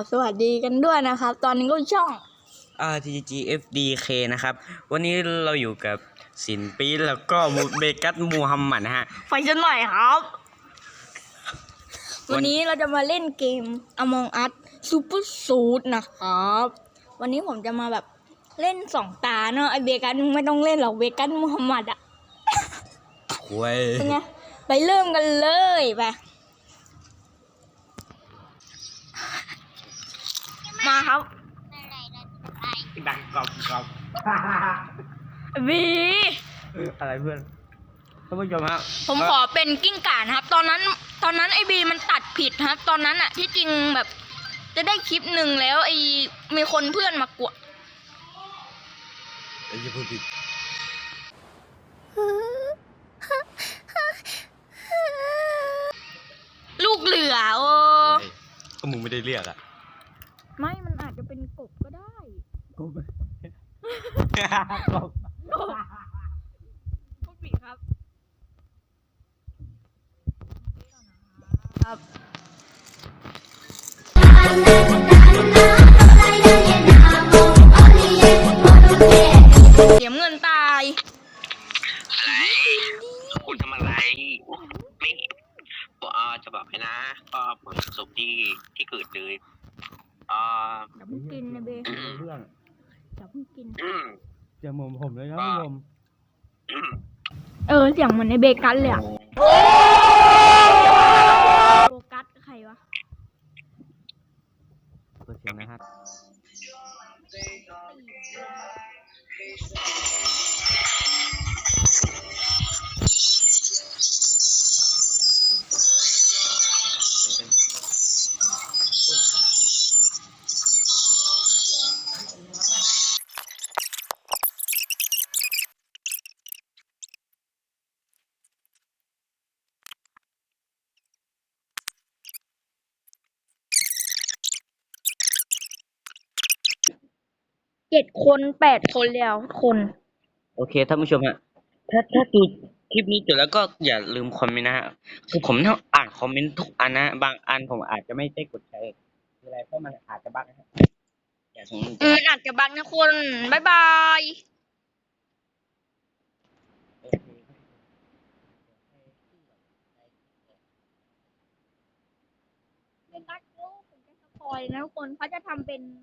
บสวัสดีกันด้วยนะครับ ตอนนี้ก็ช่อง RTGFDK นะครับ วันนี้เราอยู่กับสินปีแล้วก็มูเบกัสมูฮัมหมัดนะฮะไฟจะหน่อยครับ วัน วันนี้เราจะมาเล่นเกม Among Us Super Suit นะครับ วันนี้ผมจะมาแบบเล่นสองตาเนอะไอเบกัสมึงไม่ต้องเล่นหรอกเบกัสมูฮัมหมัดอะเว้ยเป็นไงไปเริ่มกันเลยไป มาครับดังกรอบกรอบบีอะไรเพื่อนท่านผู้ชมฮะผมขอเป็นกิ้งก่านะครับ ตอนนั้น ตอนนั้นไอบีมันตัดผิดครับ ตอนนั้นอะที่จริงแบบ จะได้คลิปหนึ่งแล้วไอมีคนเพื่อนมากวดไอ้ยี่พูดผิดลูกเหลือโอ้เฮ้ยก็มึงไม่ได้เรียกอะ ไม่ มันอาจจะ เป็นกบก็ได้ก็ไม่กบกบปีครับ ครับ อ่า อย่าเพิ่งกินนะเบเรื่องอย่าเพิ่งกินอืมจะมุมผมเลยครับผู้ชมอืมเออเสียงเหมือนในเบกัสเลยอะโฟกัสใครวะ ตัวเสียงนะครับ เจ็ดคนแปดคนแล้วคน โอเคท่านผู้ชมฮะถ้าถ้าดูคลิปนี้จบแล้วก็อย่าลืมคอมเมนต์นะฮะคือผมต้องอ่านคอมเมนต์ทุกอันนะบางอันผมอาจจะไม่ได้กดใช้คืออะไรเพราะมันอาจจะบั๊กนะฮะอย่าสงสัย อืมอาจจะบังนะคนบายบายโอเคเบกัสลูกผมจะสปอยนะทุกคนเขาจะทำเป็นนี่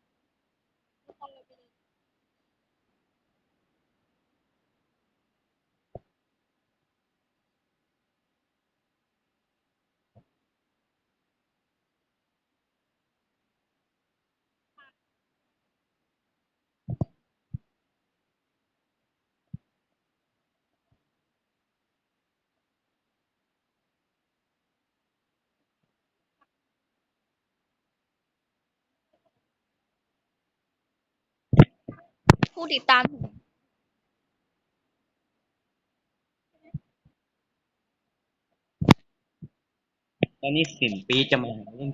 ผู้ติดตามตอนนี้สินปีจะมาหาเรื่อง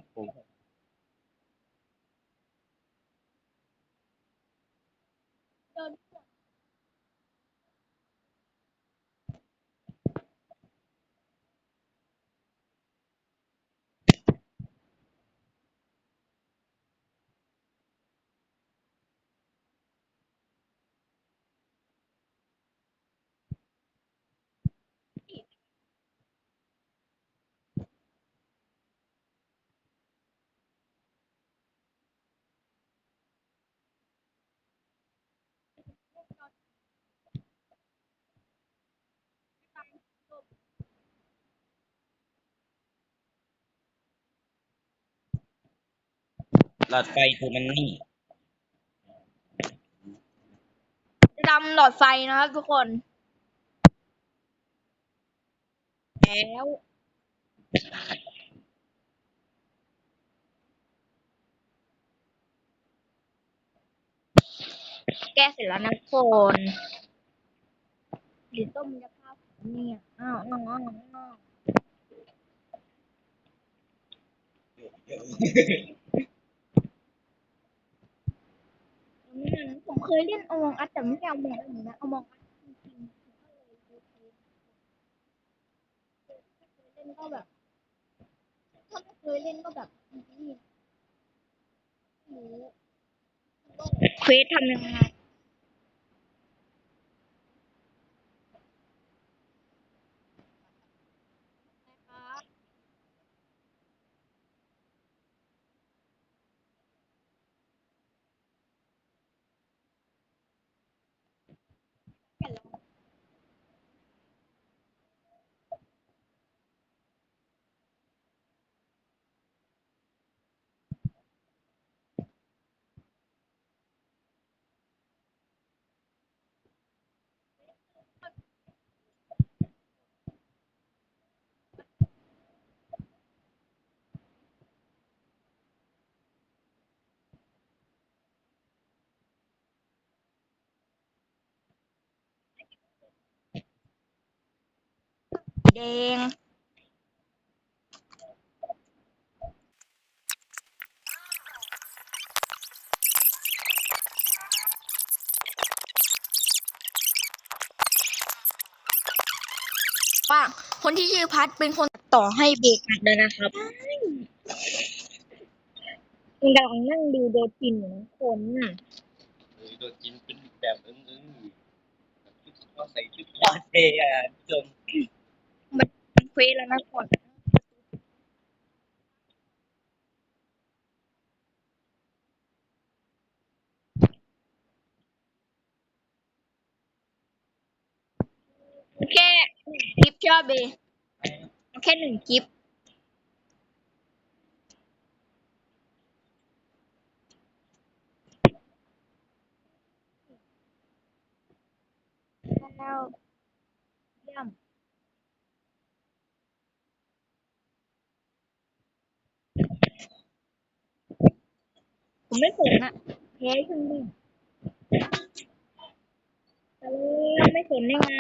หลอดไฟคือมันนี่ดำหลอดไฟนะครับทุกคน แล้วแก้เสร็จแล้วนะทุกคนดิต้มจะข้าวผมเนี่ยอ้าวอ้าวอ้าวอ้าวนี่นะผม เคยเล่นอมองอัดแต่ไม่ใช่อมองอัดนะอมองอัดจริงๆก็เลยดูเทปถ้าเคยเล่นก็แบบยเล่นก็แบบนี่รู้เควสทำยังไง แดง ว่า คนที่ชื่อพัดเป็นคนต่อให้เบรกอัดเลยนะครับมันกำลังนั่งดูโดจินอยู่นะคนเออโดนกินเป็นแบบอึ้งอึ้งชุดก็ใส่ชุดคอสเพลย์อะจนเควสแล้วนะก่อนแค่คลิปชอบเบแค่หนึ่งคลิปแล้วเยี่ยม ไม่สนอะแพ้ชนดิเออไม่สนได้ไง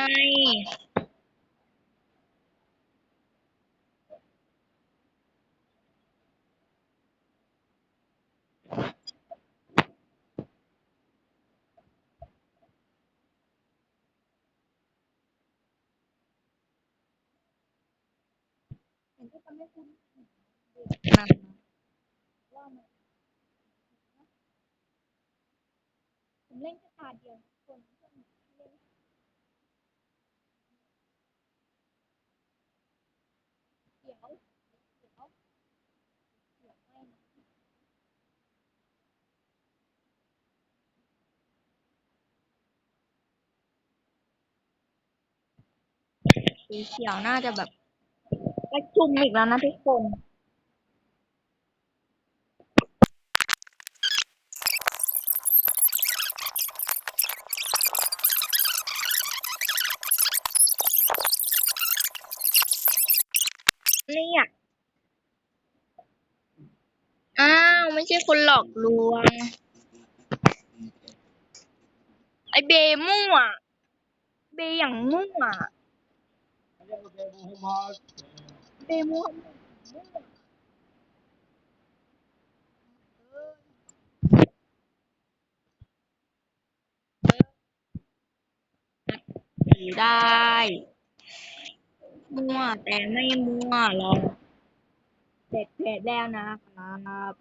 มันก็ทำให้คุณนะว่ามันผม เล่นแค่ตาเดียวคนเล่นเล่นเดี๋ยวเดี๋ยวเดี๋ยวไม่นะสีเขียวน่าจะแบบประชุมอีกแล้วนะทุกคน เนี่ยอ้าว ไม่ใช่คนหลอกลวง ไอเบมั่วเบอย่างมั่วเบมั่วได้มั่วแต่ไม่มั่วหรอกเสร็จเพจแล้วนะครับ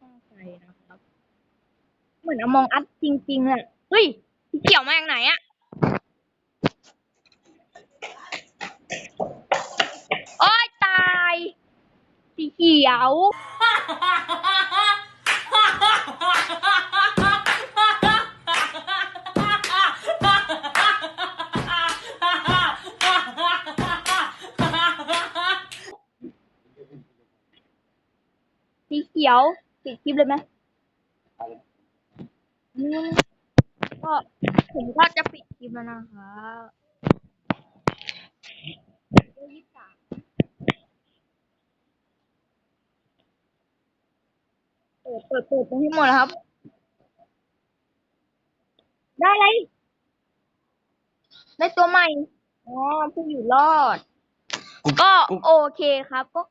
ต้องใส่ นะครับ เหมือนอมองอัดจริงๆเลยเฮ้ยเขียวมาจากไหนอะโอ้ยตาย สีเขียว สีเขียว ปิดคลิปเลยไหมอืมก็ผมก็จะปิดคลิปแล้วนะคะเปิดเปิดเปิดตรงที่หมดแล้วครับ ได้อะไร ได้ตัวใหม่ อ๋อผู้อยู่รอด ก็โอเคครับก็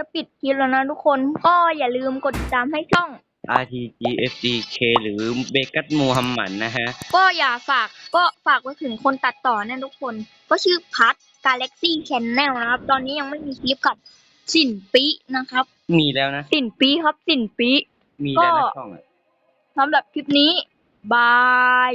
จะปิดคลิปแล้วนะทุกคนก็อย่าลืมกดติดตามให้ช่อง RTGFDK หรือเบกัตมูฮัมหมัดนะฮะ ก็อย่าฝากก็ฝากไว้ถึงคนตัดต่อเนี่ยทุกคน ก็ชื่อพัด Galaxy Channel นะครับ ตอนนี้ยังไม่มีคลิปกับสินปีนะครับ มีแล้วนะ สินปีครับสินปีมีแล้วนะก็ช่องอะสำหรับคลิปนี้ บาย